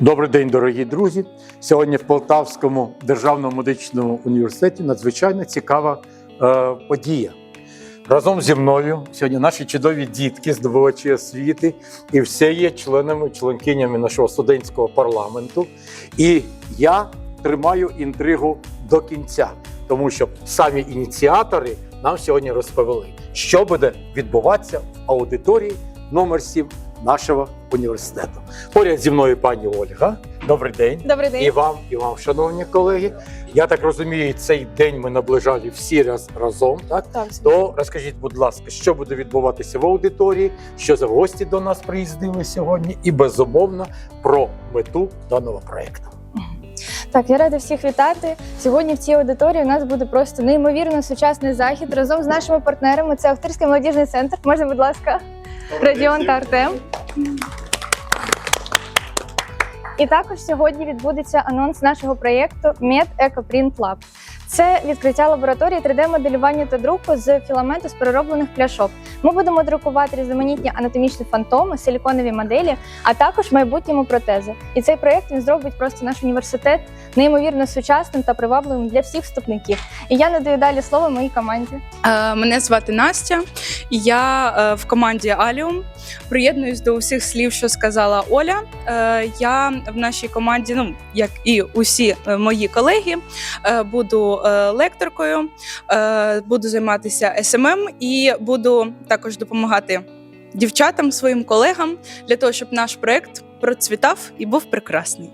Добрий день, дорогі друзі. Сьогодні в Полтавському державному медичному університеті надзвичайно цікава е, подія. Разом зі мною сьогодні наші чудові дітки, здобувачі освіти, і всі є членами, членкинями нашого студентського парламенту. І я тримаю інтригу до кінця, тому що самі ініціатори нам сьогодні розповіли, що буде відбуватися в аудиторії номер 7 нашого університету. Поряд зі мною пані Ольга. Добрий день. Добрий день. І вам, і вам, шановні колеги. Я так розумію, цей день ми наближали всі раз разом. Так Так, то розкажіть, будь ласка, що буде відбуватися в аудиторії, що за гості до нас приїздили сьогодні, і безумовно про мету даного проекту. так, я рада всіх вітати. Сьогодні в цій аудиторії у нас буде просто неймовірно сучасний захід разом з нашими партнерами. Це Охтирський молодіжний центр. Можна, будь ласка, Радіон та Артем. І також сьогодні відбудеться анонс нашого проєкту Med Eco Print. Це відкриття лабораторії 3D-моделювання та друку з філаменту з перероблених пляшок. Ми будемо друкувати різноманітні анатомічні фантоми, силіконові моделі, а також майбутньому протези. І цей проєкт він зробить просто наш університет неймовірно сучасним та привабливим для всіх вступників. І я надаю далі слово моїй команді. Е, Мене звати Настя, я е, в команді Аліум. Приєднуюсь до усіх слів, що сказала Оля. Е, Я в нашій команді, ну як і усі мої колеги, е, буду е, лекторкою, е, буду займатися СММ і буду також допомагати дівчатам, своїм колегам для того, щоб наш проект процвітав і був прекрасний.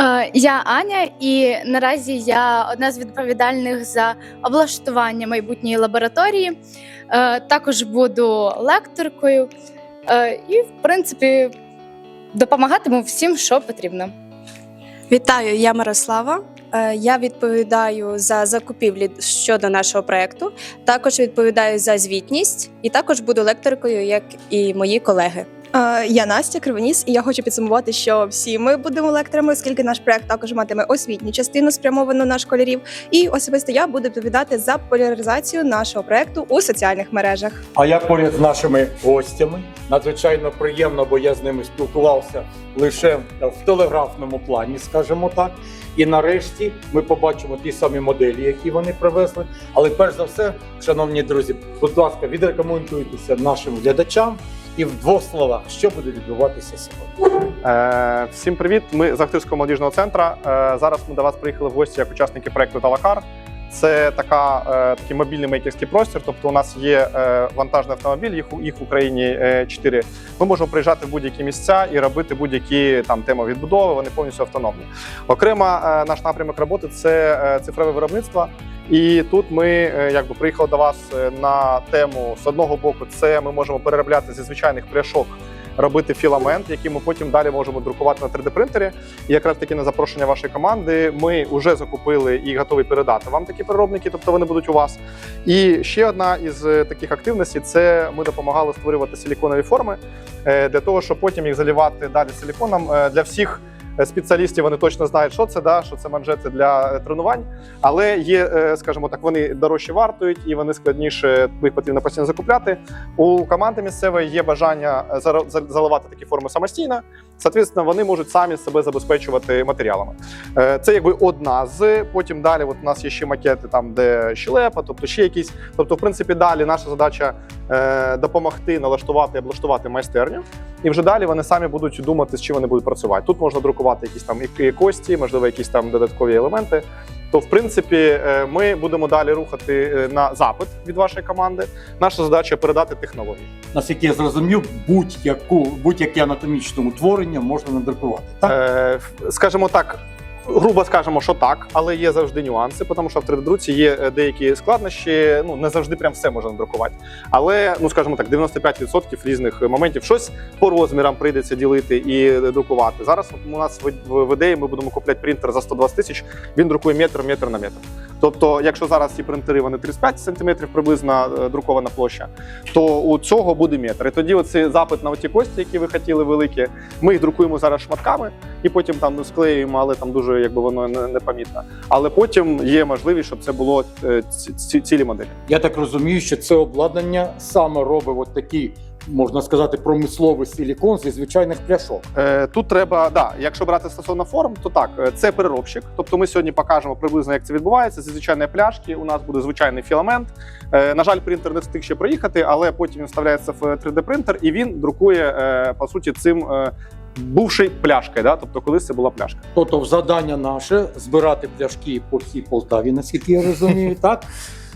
Е, Я Аня, і наразі я одна з відповідальних за облаштування майбутньої лабораторії. Також буду лекторкою і, в принципі, допомагатиму всім, що потрібно. Вітаю, я Мирослава. Е, Я відповідаю за закупівлі щодо нашого проекту. Також відповідаю за звітність і також буду лекторкою, як і мої колеги. Е, Я Настя Кривоніс, і я хочу підсумувати, що всі ми будемо лекторами, оскільки наш проект також матиме освітню частину, спрямовану на школярів. І особисто я буду відповідати за популяризацію нашого проекту у соціальних мережах. А я поряд з нашими гостями надзвичайно приємно, бо я з ними спілкувався лише в телеграфному плані, скажімо так. І нарешті ми побачимо ті самі моделі, які вони привезли. Але перш за все, шановні друзі, будь ласка, відрекомендуйтеся нашим глядачам і в двох словах, що буде відбуватися сьогодні. Е, Всім привіт! Ми з Ахтирського молодіжного центру. Е, Зараз ми до вас приїхали в гості як учасники проекту Талакар. Це така, е, такий мобільний мейкерський простір. Тобто, у нас є е, вантажний автомобіль, їх, їх в Україні е, чотири. Ми можемо приїжджати в будь-які місця і робити будь-які там теми відбудови. Вони повністю автономні. Окремо, е, наш напрямок роботи це е, цифрове виробництво. І тут ми е, якби приїхали до вас е, на тему з одного боку, це ми можемо переробляти зі звичайних пляшок робити філамент, який ми потім далі можемо друкувати на 3D-принтері. І якраз таки на запрошення вашої команди ми вже закупили і готові передати вам такі переробники, тобто вони будуть у вас. І ще одна із е, таких активностей це ми допомагали створювати силіконові форми е, для того, щоб потім їх залівати далі силіконом е, для всіх. Спеціалістів вони точно знають, що це, да, що це манжети для е, тренувань, але є, е, скажімо так, вони дорожче вартують і вони складніше, їх потрібно постійно закупляти. У команди місцевої є бажання е, заливати такі форми самостійно. Соответственно, вони можуть самі себе забезпечувати матеріалами. Це якби одна з. Потім далі, от у нас є ще макети, там де щелепа, тобто ще якісь. Тобто, в принципі, далі наша задача допомогти налаштувати, облаштувати майстерню. І вже далі вони самі будуть думати, з чим вони будуть працювати. Тут можна друкувати якісь там і- кості, можливо, якісь там додаткові елементи. То, в принципі, е, ми будемо далі рухати е, на запит від вашої команди. Наша задача передати технології. Наскільки я зрозумів, будь-яку будь-яке анатомічне утворення можна надрукувати. Так? Е, скажімо так. Грубо скажемо, що так, але є завжди нюанси, тому що в 3D-друці є е, деякі складнощі. Ну не завжди прям все можна надрукувати. Але ну скажімо так, 95% різних моментів щось по розмірам прийдеться ділити і е, друкувати. Зараз у нас в ідеї ми будемо купляти принтер за 120 тисяч. Він друкує метр, метр на метр. Тобто, якщо зараз ці принтери вони 35 см приблизно е, друкована площа, то у цього буде метр. І тоді оцей запит на оті кості, які ви хотіли великі, ми їх друкуємо зараз шматками і потім там ну, склеюємо, але там дуже якби воно не- непомітно. Але потім є можливість, щоб це було е, ці- ці- цілі моделі. Я так розумію, що це обладнання саме робить от такі можна сказати, промисловий силікон зі звичайних пляшок. Е, Тут треба, да, якщо брати стосовно форм, то так, е, це переробщик. Тобто ми сьогодні покажемо приблизно, як це відбувається. Зі звичайної пляшки у нас буде звичайний філамент. Е, На жаль, принтер не встиг ще проїхати, але потім він вставляється в 3D принтер і він друкує е, по суті цим е, бувший пляшкою. Да? Тобто, колись це була пляшка. Тобто, завдання наше збирати пляшки по всій Полтаві, наскільки я розумію, так?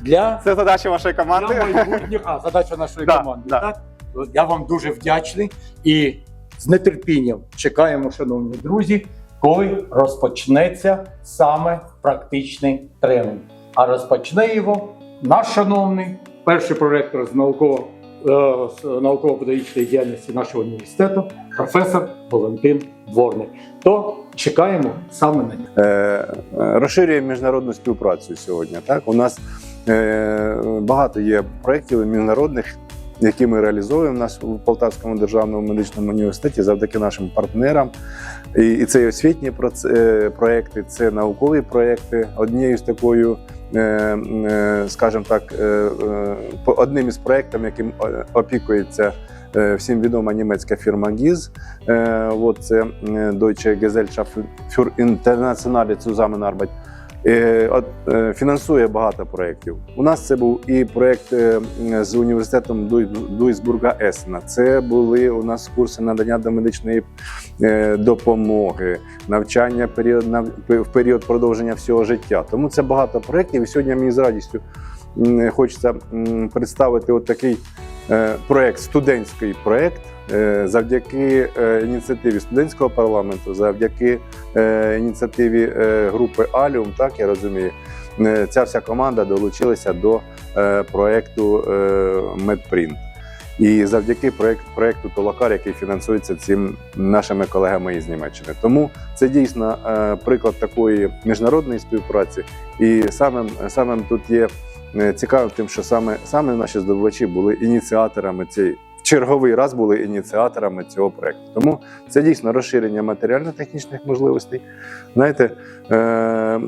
Для Це задача вашої Для команди. майбутніх, а задача нашої команди. Так? Я вам дуже вдячний і з нетерпінням чекаємо, шановні друзі, коли розпочнеться саме практичний тренінг. А розпочне його наш шановний перший проректор з науково е, з науково-педагогічної діяльності нашого університету, професор Валентин Дворник. То чекаємо саме на нього. е, розширює міжнародну співпрацю сьогодні. Так у нас е, багато є проєктів міжнародних, які ми реалізовуємо в нас у Полтавському державному медичному університеті завдяки нашим партнерам. І, і це і освітні е, проекти, це наукові проекти. Однією з такою, е, е, скажімо так, е, е, одним із проєктів, яким е, опікується. е, Всім відома німецька фірма Е, це е, Deutsche Gesellschaft für internationale Zusammenarbeit. Е, е, фінансує багато проєктів. У нас це був і проєкт е, з університетом Дуйсбурга Есена. Це були у нас курси надання домедичної допомоги, навчання в період продовження всього життя. Тому це багато проєктів. І сьогодні мені з радістю хочеться представити от такий е, проєкт, студентський проєкт, е, завдяки е, ініціативі студентського парламенту, завдяки ініціативі групи Аліум, так я розумію. Ця вся команда долучилася до проєкту е, Медпринт. І завдяки проєкт, проєкту Толокар, який фінансується цим нашими колегами із Німеччини. Тому це дійсно приклад такої міжнародної співпраці. І самим, самим тут є е, цікавим тим, що саме, саме наші здобувачі були ініціаторами цієї. Черговий раз були ініціаторами цього проекту. Тому це дійсно розширення матеріально-технічних можливостей. Знаєте, е,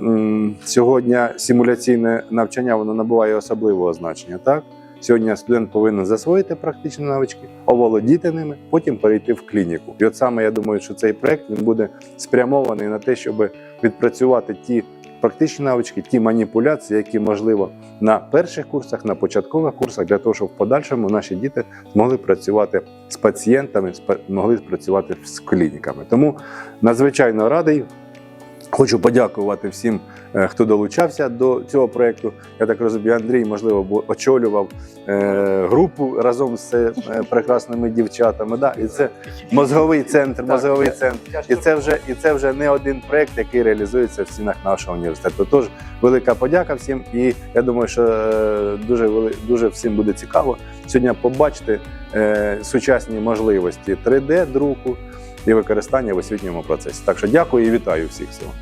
сьогодні симуляційне навчання воно набуває особливого значення. Так? Сьогодні студент повинен засвоїти практичні навички, оволодіти ними, потім перейти в клініку. І от саме я думаю, що цей проект він буде спрямований на те, щоб відпрацювати ті практичні навички, ті маніпуляції, які можливо на перших курсах, на початкових курсах, для того, щоб в подальшому наші діти змогли працювати з пацієнтами, могли працювати з клініками. Тому надзвичайно радий. Хочу подякувати всім, е, хто долучався до цього проєкту. Я так розумію, Андрій, можливо, очолював е, групу разом з е, прекрасними дівчатами. Да? І це мозговий центр, мозговий центр. І це вже і це вже не один проєкт, який реалізується в стінах нашого університету. Тож велика подяка всім, і я думаю, що дуже дуже всім буде цікаво сьогодні побачити сучасні можливості 3D друку і використання в освітньому процесі. Так що дякую і вітаю всіх всього.